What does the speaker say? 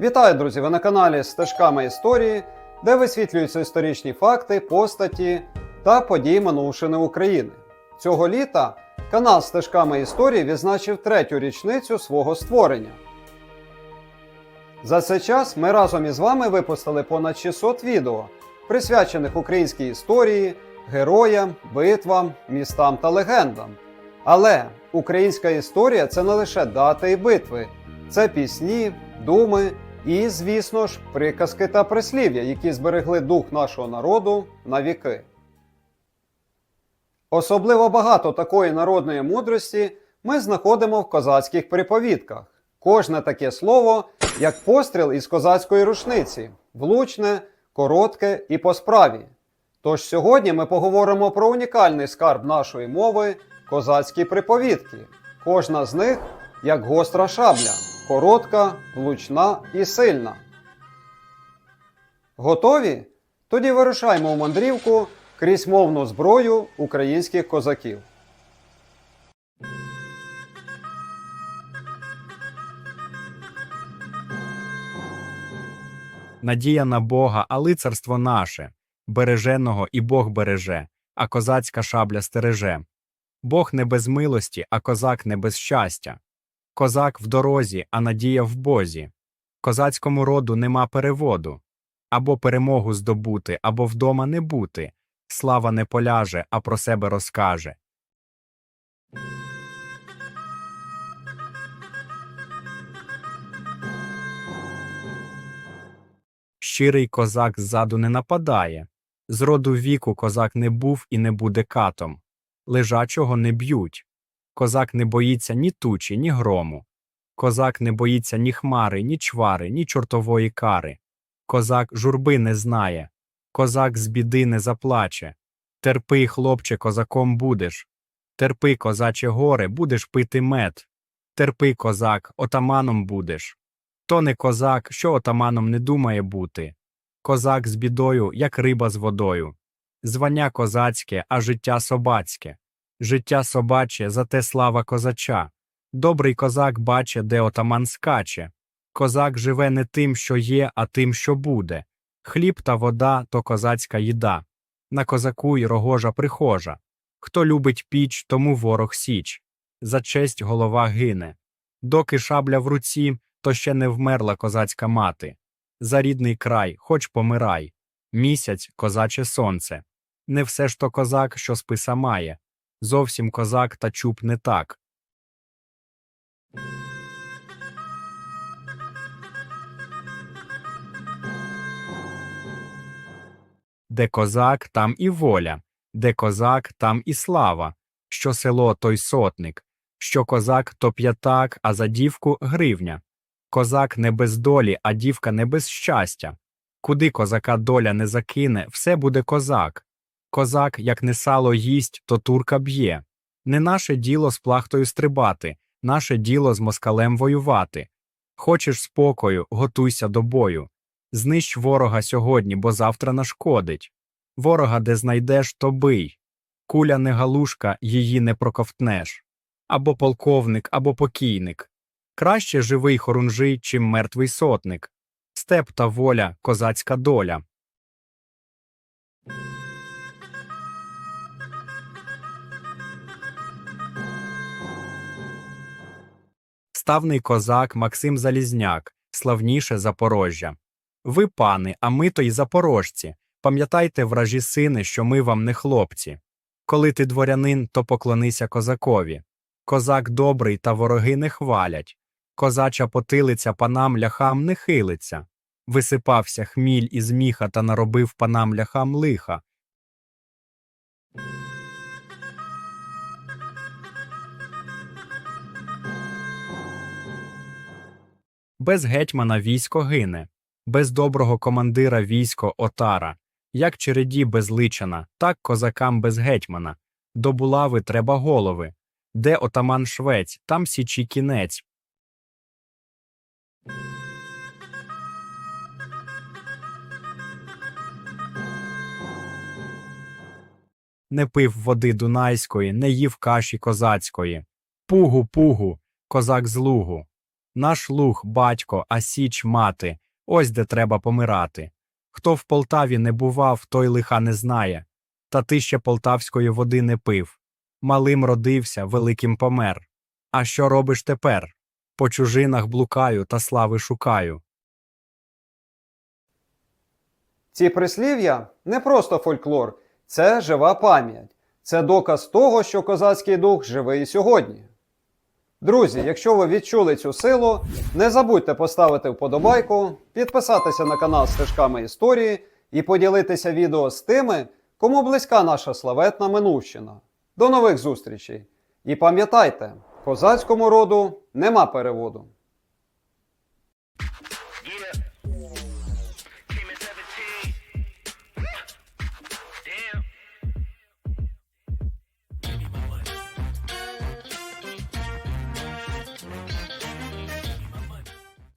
Вітаю, друзі! Ви на каналі Стежками історії, де висвітлюються історичні факти, постаті та події минувшини України. Цього літа канал Стежками історії відзначив третю річницю свого створення. За цей час ми разом із вами випустили понад 600 відео, присвячених українській історії, героям, битвам, містам та легендам. Але українська історія це не лише дати і битви, це пісні, думи і, звісно ж, приказки та прислів'я, які зберегли дух нашого народу на віки. Особливо багато такої народної мудрості ми знаходимо в козацьких приповідках. Кожне таке слово як постріл із козацької рушниці, влучне, коротке і по справі. Тож сьогодні ми поговоримо про унікальний скарб нашої мови козацькі приповідки. Кожна з них як гостра шабля, коротка, влучна і сильна. Готові? Тоді вирушаймо у мандрівку крізь мовну зброю українських козаків. Надія на Бога, а лицарство наше, береженого і Бог береже, а козацька шабля стереже. Бог не без милості, а козак не без щастя. Козак в дорозі, а надія в Бозі. Козацькому роду нема переводу. Або перемогу здобути, або вдома не бути. Слава не поляже, а про себе розкаже. Щирий козак ззаду не нападає. З роду віку козак не був і не буде катом. Лежачого не б'ють. Козак не боїться ні тучі, ні грому. Козак не боїться ні хмари, ні чвари, ні чортової кари. Козак журби не знає. Козак з біди не заплаче. Терпи, хлопче, козаком будеш. Терпи, козаче горе, будеш пити мед. Терпи, козак, отаманом будеш. То не козак, що отаманом не думає бути. Козак з бідою, як риба з водою. Звання козацьке, а життя собацьке. Життя собаче, зате слава козача. Добрий козак баче, де отаман скаче. Козак живе не тим, що є, а тим, що буде. Хліб та вода то козацька їда. На козаку й рогожа прихожа. Хто любить піч, тому ворог січ. За честь голова гине. Доки шабля в руці, то ще не вмерла козацька мати. За рідний край, хоч помирай. Місяць козаче сонце. Не все ж то козак, що списа має. Зовсім козак та чуб не так. Де козак, там і воля, де козак, там і слава. Що село, той сотник, що козак, то п'ятак, а за дівку гривня. Козак не без долі, а дівка не без щастя. Куди козака доля не закине, все буде козак. Козак, як не сало їсть, то турка б'є. Не наше діло з плахтою стрибати, наше діло з москалем воювати. Хочеш спокою, готуйся до бою. Знищ ворога сьогодні, бо завтра нашкодить. Ворога, де знайдеш, то бий. Куля не галушка, її не проковтнеш. Або полковник, або покійник. Краще живий хорунжий, чим мертвий сотник. Степ та воля, козацька доля. Ставний козак Максим Залізняк, славніше Запорожжя. Ви, пани, а ми то й запорожці. Пам'ятайте, вражі сини, що ми вам не хлопці. Коли ти дворянин, то поклонися козакові. Козак добрий, та вороги не хвалять. Козача потилиця панам ляхам не хилиться. Висипався хміль із міха та наробив панам ляхам лиха. Без гетьмана військо гине, без доброго командира військо отара. Як череді без личана, так козакам без гетьмана. До булави треба голови. Де отаман швець, там січі кінець. Не пив води дунайської, не їв каші козацької. Пугу, пугу, козак з лугу. Наш луг батько, а січ мати, ось де треба помирати. Хто в Полтаві не бував, той лиха не знає. Та ти ще полтавської води не пив. Малим родився, великим помер. А що робиш тепер? По чужинах блукаю та слави шукаю. Ці прислів'я не просто фольклор, це жива пам'ять. Це доказ того, що козацький дух живий сьогодні. Друзі, якщо ви відчули цю силу, не забудьте поставити вподобайку, підписатися на канал Стежками історії і поділитися відео з тими, кому близька наша славетна минувщина. До нових зустрічей! І пам'ятайте, козацькому роду нема переводу.